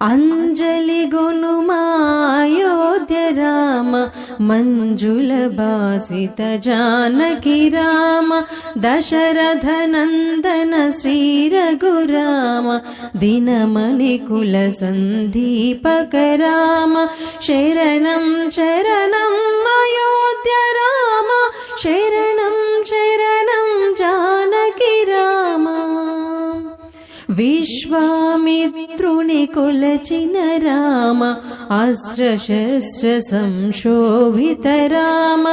अञ्जलिगुणुमायोध्य राम मञ्जुलभासित जानकि राम दशरथनन्दन श्रीरघुराम श्रीरगुराम राम शरणं शर విశ్వామిత్రుని కొలచిన రామ అస్త్రశస్త్ర సంశోభిత రామ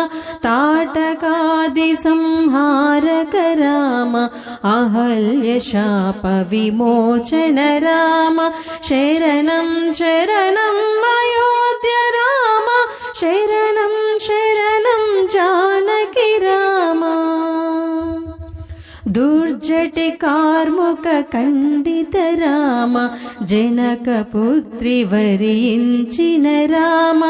తాటకాది సంహారక రామ అహల్య శాప విమోచన రామ శరణం శరణం దుర్జటి కార్ముక ఖండిత రామ జనక పుత్రి వరించిన రామ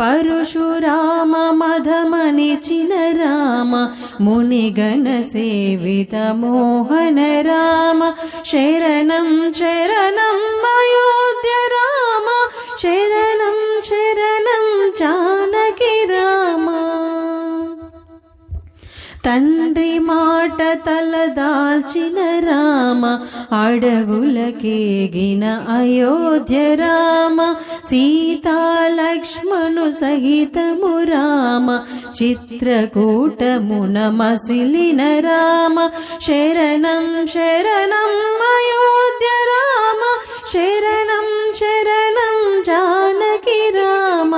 పరశురామ మధమనిచిన రామ మునిగణ సేవిత మోహన రామ శరణం శరణం అయోధ్య తండ్రి మాట తలదాల్చిన రామ అడవులకేగిన అయోధ్య రామ సీతా లక్ష్మణు సహితము రామ చిత్రకూటమున మసిలిన రామ శరణం శరణం అయోధ్య రామ శరణం శరణం జానకి రామ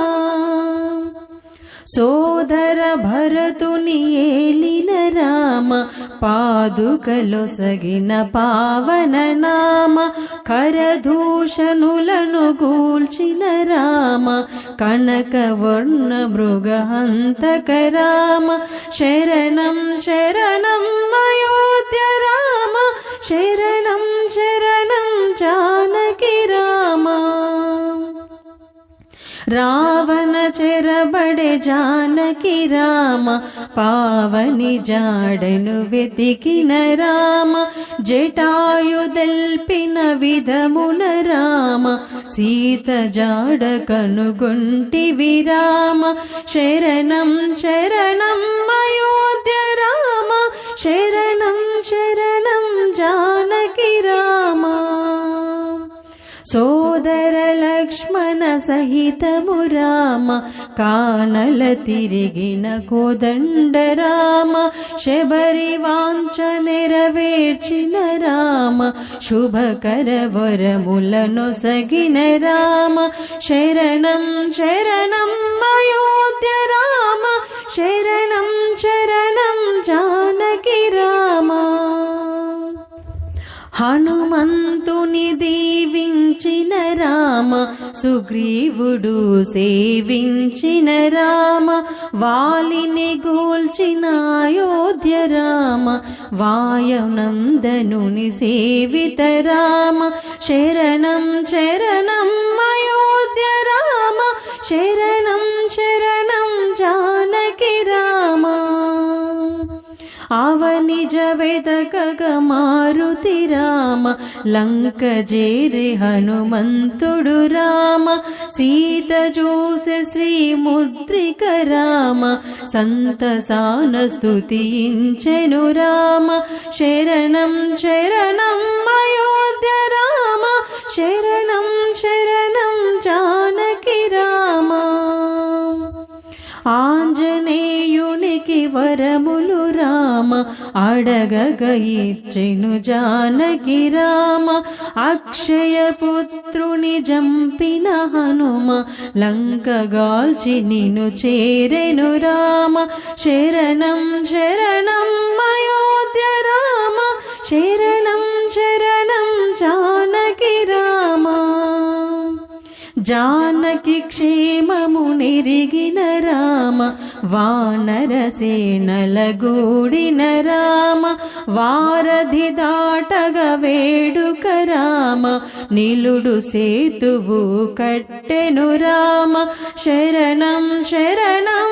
సోదర భరతుని ఏలిన రామ పాదుకలో సగిన పావన నామ కరదూషణులను గూల్చిన రామ కనకవర్ణ మృగహంతక రామ శరణం శరణం అయోధ్య రామ శరణం శరణం జానకి రామ రావణ నిలబడే జానకి రామ పావని జాడను వెతికిన రామ జటాయుదల్పిన విధమున రామ సీత జాడ కనుగొంటి విరామ శరణం శరణం అయోధ్య రామ శరణం శరణం సహితము రామ కానల తిరిగిన కోదండ రామ శబరి వాంఛ నెరవేర్చిన రామ శుభకర వరములను సగిన రామ శరణం శరణం అయోధ్య రామ శరణం శరణం జానకి రామ. హనుమంతుని దీవించిన రామ సుగ్రీవుడు సేవించిన రామ వాలిని గోల్చిన అయోధ్య రామ వాయునందనుని సేవిత రామ శరణం శరణం అయోధ్య రామ శరణ అవనిజ వెదకగ మారుతి రామ లంక జేరి హనుమంతుడు రామ సీత చూసె శ్రీ ముద్రిక రామ సంతసాన స్తుతించెను రామ శరణం శరణం అయోధ్య రామ శరణం శరణం ఆంజనేయునికి వరములు రామ అడగగ ఇచ్చెను జానకి రామ. అక్షయ పుత్రుని జంపిన హనుమ లంకగాల్చి నిను చేరెను రామ. శరణం శరణం జానకి క్షేమము నిరిగిన రామ వానర సేనల రామ వారధి దాటగ వేడుక రామ నిలుడు సేతువు కట్టెను రామ శరణం శరణం